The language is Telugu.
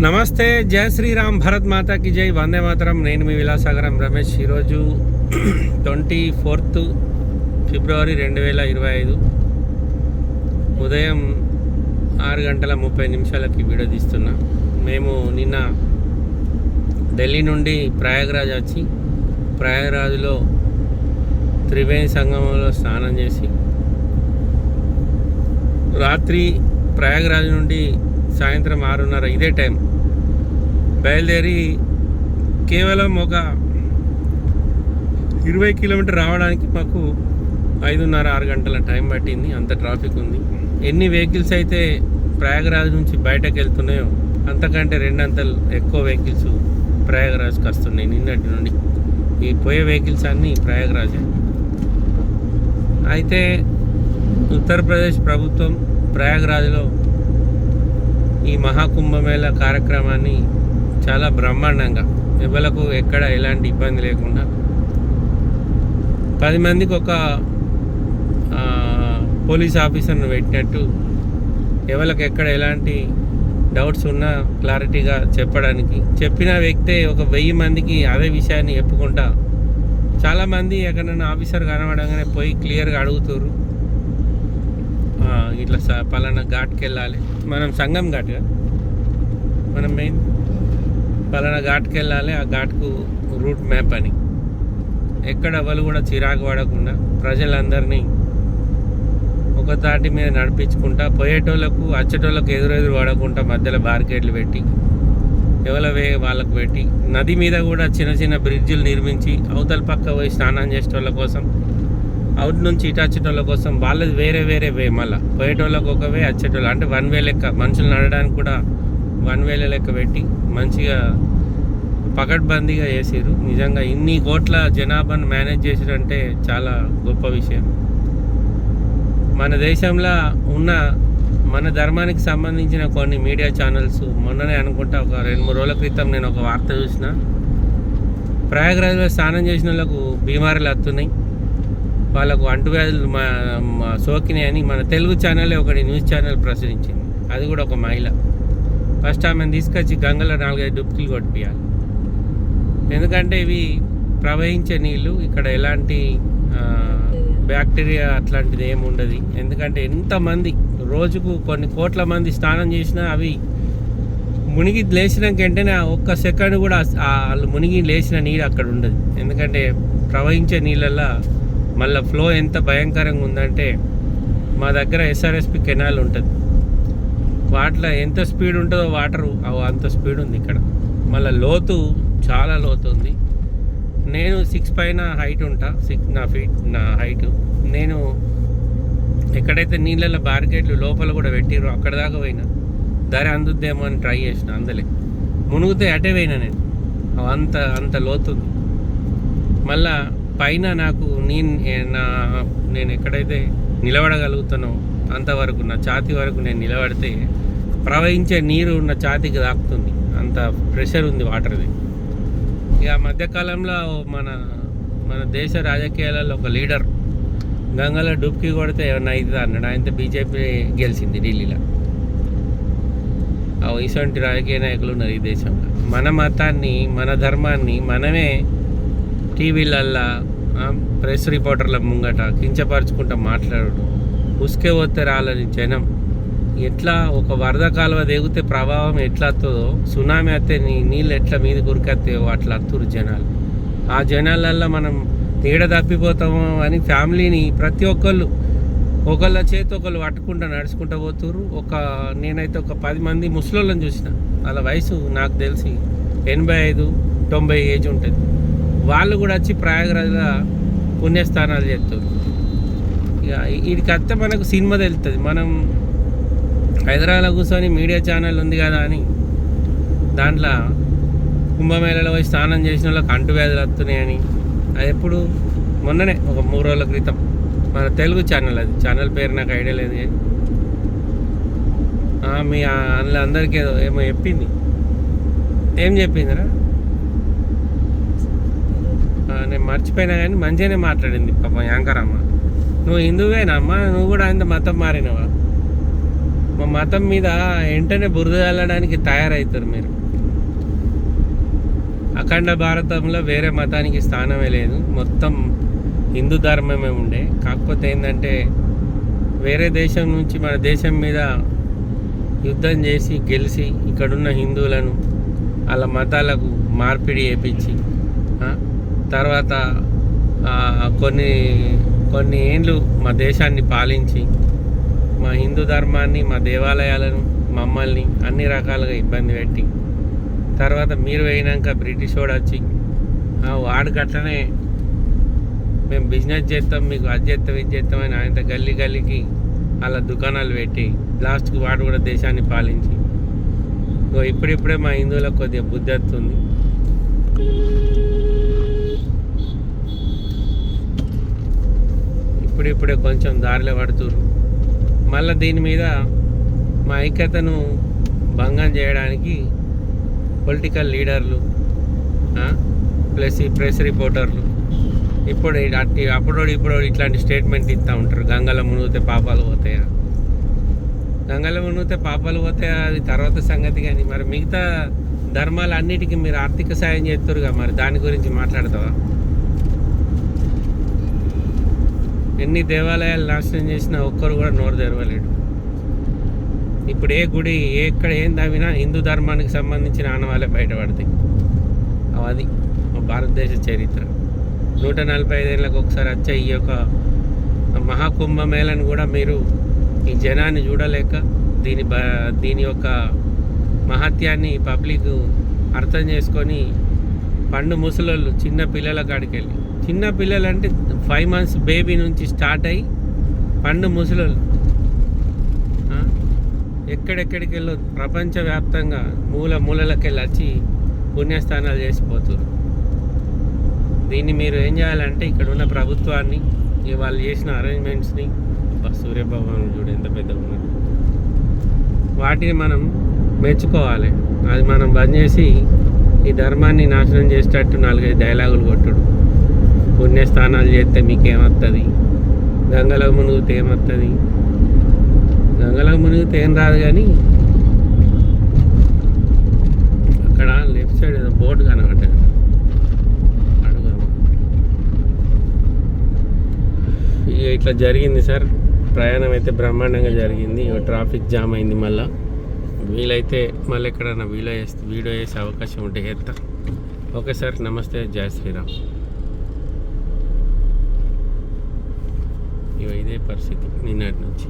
నమస్తే జయ శ్రీరామ్ భరత్ మాతాకి జై వందే మాతరం. నేను మీ విలాసాగరం రమేష్. ఈరోజు ట్వంటీ ఫోర్త్ ఫిబ్రవరి రెండు వేల ఇరవై ఐదు. ఉదయం ఆరు గంటల ముప్పై నిమిషాలకి వీడియో తీస్తున్నా. మేము నిన్న ఢిల్లీ నుండి ప్రయాగరాజ్ వచ్చి ప్రయాగరాజ్లో త్రివేణి సంగమంలో స్నానం చేసి రాత్రి ప్రయాగరాజ్ నుండి సాయంత్రం ఆరున్నర ఇదే టైం. బయలుదేరి కేవలం ఒక ఇరవై కిలోమీటర్ రావడానికి మాకు ఐదున్నర ఆరు గంటల టైం పట్టింది. అంత ట్రాఫిక్ ఉంది. ఎన్ని వెహికల్స్ అయితే ప్రయాగరాజ్ నుంచి బయటకు వెళ్తున్నాయో అంతకంటే రెండంతలు ఎక్కువ వెహికల్స్ ప్రయాగరాజ్కి వస్తున్నాయి. నిన్నటి నుండి ఈ పోయే వెహికల్స్ అన్నీ ప్రయాగరాజే. అయితే ఉత్తరప్రదేశ్ ప్రభుత్వం ప్రయాగరాజ్లో ఈ మహాకుంభమేళ కార్యక్రమాన్ని చాలా బ్రహ్మాండంగా ఎవలకు ఎక్కడ ఎలాంటి ఇబ్బంది లేకుండా పది మందికి ఒక పోలీస్ ఆఫీసర్ను పెట్టినట్టు ఎవరికి ఎక్కడ ఎలాంటి డౌట్స్ ఉన్నా క్లారిటీగా చెప్పడానికి చెప్పిన వ్యక్తే ఒక వెయ్యి మందికి అదే విషయాన్ని చెప్పుకుంటా చాలామంది ఎక్కడైనా ఆఫీసర్ కనబడంగానే పోయి క్లియర్గా అడుగుతారు ఇట్లా స పలానా ఘాట్కి వెళ్ళాలి మనం సంగం ఘాట్ మనం మెయిన్ పలానా ఘాట్కి వెళ్ళాలి ఆ ఘాట్కు రూట్ మ్యాప్ అని. ఎక్కడ ఎవరు కూడా చిరాకు పడకుండా ప్రజలందరినీ ఒక తాటి మీద నడిపించుకుంటా పోయేటోళ్ళకు వచ్చేటోళ్ళకు ఎదురెదురు పడకుండా మధ్యలో బార్కెట్లు పెట్టి ఎవరి వే వాళ్ళకు పెట్టి నది మీద కూడా చిన్న చిన్న బ్రిడ్జిలు నిర్మించి అవతల పక్క పోయి స్నానం చేసేటోళ్ళ కోసం అవుట్ నుంచి ఇటు వచ్చేటోళ్ళ కోసం వాళ్ళది వేరే వేరే వే మళ్ళీ. పోయేటోళ్ళకి ఒక వే వచ్చేటోళ్ళు అంటే వన్ వే లెక్క. మనుషులు నడడానికి కూడా వన్ వేల లెక్క పెట్టి మంచిగా పకడ్బందీగా చేసారు నిజంగా ఇన్ని కోట్ల జనాభాను మేనేజ్ చేసారంటే చాలా గొప్ప విషయం. మన దేశంలో ఉన్న మన ధర్మానికి సంబంధించిన కొన్ని మీడియా ఛానల్స్ మొన్ననే అనుకుంటా ఒక రెండు మూడు రోజుల క్రితం నేను ఒక వార్త చూసిన. ప్రయాగరాజ్లో స్నానం చేసిన వాళ్ళకు బీమారీలు వస్తున్నాయి వాళ్ళకు అంటువ్యాధులు మా మా మన తెలుగు ఛానల్ ఒకటి న్యూస్ ఛానల్ ప్రచురించింది. అది కూడా ఒక మహిళ. ఫస్ట్ ఆమెను తీసుకొచ్చి గంగలో నాలుగైదు డుప్కిలు కొట్టిపియాలి. ఎందుకంటే ఇవి ప్రవహించే నీళ్ళు ఇక్కడ ఎలాంటి బ్యాక్టీరియా అట్లాంటిది ఏమి ఉండదు. ఎందుకంటే ఎంతమంది రోజుకు కొన్ని కోట్ల మంది స్నానం చేసినా అవి మునిగి లేచినాక వెంటనే ఒక్క సెకండ్ కూడా వాళ్ళు మునిగి లేచిన నీరు అక్కడ ఉండదు. ఎందుకంటే ప్రవహించే నీళ్ళల్లో మళ్ళీ ఫ్లో ఎంత భయంకరంగా ఉందంటే మా దగ్గర ఎస్ఆర్ఎస్పి కెనాల్ ఉంటుంది. వాటిలో ఎంత స్పీడ్ ఉంటుందో వాటర్ అంత స్పీడ్ ఉంది ఇక్కడ. మళ్ళీ లోతు చాలా లోతు ఉంది. నేను సిక్స్ పైన హైట్ ఉంటా. సిక్స్ నా ఫీట్ నా హైట్ నేను ఎక్కడైతే నీళ్ళల్లో బార్కెట్లు లోపల కూడా పెట్టిరో అక్కడ దాకా పోయినా. దారి అందుద్దేమో అని ట్రై చేసిన అందలే. మునుగుతే అటే పోయినా నేను. అవి అంత అంత లోతుంది మళ్ళా పైన నాకు నేను నా నేను ఎక్కడైతే నిలబడగలుగుతానో అంతవరకు నా ఛాతి వరకు నేను నిలబడితే ప్రవహించే నీరు నా ఛాతికి తాకుతుంది అంత ప్రెషర్ ఉంది వాటర్ది. ఇక మధ్యకాలంలో మన మన దేశ రాజకీయాలలో ఒక లీడర్ గంగలో డుబ్కి కొడితే ఏమన్నా అవుతుంది అన్నాడు. ఆయనతో బీజేపీ గెలిచింది ఢిల్లీలో. ఆ ఇటువంటి రాజకీయ నాయకులు ఉన్నారు ఈ దేశంలో. మన మతాన్ని మన ధర్మాన్ని మనమే టీవీలల్లా ప్రెస్ రిపోర్టర్ల ముంగట కించపరుచుకుంటూ మాట్లాడడం. ఉసుకే పోతే రాలని జనం. ఎట్లా ఒక వరద కాలువ దిగితే ప్రభావం ఎట్లా వస్తుందో సునామీ అయితే నీ నీళ్ళు ఎట్లా మీద గురికెత్తాయో అట్లా అత్తురు జనాలు. ఆ జనాలల్లో మనం తీడ తప్పిపోతామో అని ఫ్యామిలీని ప్రతి ఒక్కళ్ళు ఒకళ్ళ చేతి ఒకళ్ళు పట్టుకుంటా నడుచుకుంటూ పోతురు ఒక నేనైతే ఒక పది మంది ముసలోళ్ళని చూసిన. వాళ్ళ వయసు నాకు తెలిసి ఎనభై ఐదు తొంభై ఏజ్ ఉంటుంది. వాళ్ళు కూడా వచ్చి ప్రయాగరాజ్లో పుణ్యస్థానాలు చేస్తారు. ఇక వీడికి వస్తే మనకు సినిమా తెలుస్తుంది మనం హైదరాబాద్లో కూర్చొని మీడియా ఛానల్ ఉంది కదా అని దాంట్లో కుంభమేళలో పోయి స్నానం చేసిన వాళ్ళకి అంటువ్యాధులు వస్తున్నాయని అది ఎప్పుడు మొన్ననే ఒక మూడు రోజుల క్రితం. మన తెలుగు ఛానల్ అది. ఛానల్ పేరు నాకు ఐడియా లేదు. మీ అందులో అందరికీ ఏదో ఏమో చెప్పింది. ఏం చెప్పిందిరా? నేను మర్చిపోయినా కానీ మంచిగానే మాట్లాడింది పాపం యాంకర్ అమ్మ నువ్వు హిందువేనమ్మా నువ్వు కూడా ఆయన మతం మారినవా? మా మతం మీద వెంటనే బురద వెళ్ళడానికి తయారవుతారు మీరు. అఖండ భారతంలో వేరే మతానికి స్థానమే లేదు. మొత్తం హిందూ ధర్మమే ఉండే. కాకపోతే ఏంటంటే వేరే దేశం నుంచి మన దేశం మీద యుద్ధం చేసి గెలిచి ఇక్కడున్న హిందువులను వాళ్ళ మతాలకు మార్పిడి చేపించి తర్వాత కొన్ని కొన్ని ఏండ్లు మా దేశాన్ని పాలించి మా హిందూ ధర్మాన్ని మా దేవాలయాలను మమ్మల్ని అన్ని రకాలుగా ఇబ్బంది పెట్టి తర్వాత మీరు పోయినాక బ్రిటిష్ వాడు వచ్చి వాడు గట్లనే మేము బిజినెస్ చేస్తాం మీకు అది చేస్తాం ఇది చేస్తాం అని ఆయన గల్లీ గల్లీకి అలా దుకాణాలు పెట్టి లాస్ట్కి వాడు కూడా దేశాన్ని పాలించి. ఇప్పుడిప్పుడే మా హిందువులకు కొద్దిగా బుద్ధి వస్తుంది. ఇప్పుడిప్పుడే కొంచెం దారిలో పడుతుర్రు. మళ్ళీ దీని మీద మా ఐక్యతను భంగం చేయడానికి పొలిటికల్ లీడర్లు ప్లస్ ఈ ప్రెస్ రిపోర్టర్లు ఇప్పుడు అట్టి అప్పుడోడు ఇప్పుడు ఇట్లాంటి స్టేట్మెంట్ ఇస్తూ ఉంటారు. గంగల మునిగితే పాపాలు పోతాయా? గంగల మునిగితే పాపాలు పోతాయా? అది తర్వాత సంగతి కానీ మరి మిగతా ధర్మాలు అన్నిటికీ మీరు ఆర్థిక సాయం చేస్తారుగా మరి దాని గురించి మాట్లాడతావా? ఎన్ని దేవాలయాలు నాశనం చేసినా ఒక్కరు కూడా నోరు తెరవలేడు. ఇప్పుడు ఏ గుడి ఎక్కడ ఏం తవ్వినా హిందూ ధర్మానికి సంబంధించిన ఆనవాలే బయటపడతాయి. అవి అది మా భారతదేశ చరిత్ర. నూట నలభై ఐదేళ్ళకు ఒకసారి వచ్చే ఈ యొక్క మహాకుంభమేళను కూడా మీరు ఈ జనాన్ని చూడలేక దీని బ దీని యొక్క మహత్యాన్ని పబ్లిక్ అర్థం చేసుకొని పండు ముసలోళ్ళు చిన్న పిల్లల కాడికి వెళ్ళి చిన్న పిల్లలు అంటే ఫైవ్ మంత్స్ బేబీ నుంచి స్టార్ట్ అయ్యి పండు ముసలోళ్ళు. ఆ? ఎక్కడెక్కడికి వెళ్ళో ప్రపంచవ్యాప్తంగా మూల మూలలకి వెళ్ళి వచ్చి పుణ్యస్థానాలు చేసిపోతారు దీన్ని మీరు ఏం చేయాలంటే ఇక్కడ ఉన్న ప్రభుత్వాన్ని వాళ్ళు చేసిన అరేంజ్మెంట్స్ని సూర్యభగవాన్ చూడు ఎంత పెద్దగా ఉన్నాడు. వాటిని మనం మెచ్చుకోవాలి. అది మనం బంద్ చేసి ఈ ధర్మాన్ని నాశనం చేసేటట్టు నాలుగైదు డైలాగులు కొట్టుడు. పుణ్యస్థానాలు చేస్తే మీకేమవుతుంది గంగలో మునిగితే ఏమవుతుంది గంగలో మునిగితే ఏం రాదు కానీ అక్కడ లెఫ్ట్ సైడ్ ఏదో బోర్డు కనబడ్డది. ఇక ఇట్లా జరిగింది సార్. ప్రయాణం అయితే బ్రహ్మాండంగా జరిగింది. ఇక ట్రాఫిక్ జామ్ అయింది మళ్ళా. వీలైతే మళ్ళీ ఎక్కడన్నా వీడియో చేస్తే వీడియో చేసే అవకాశం ఉంటే చేస్తా ఓకే సార్. నమస్తే. జై శ్రీరామ్. ఇవి ఇదే పరిస్థితి నిన్నటి నుంచి.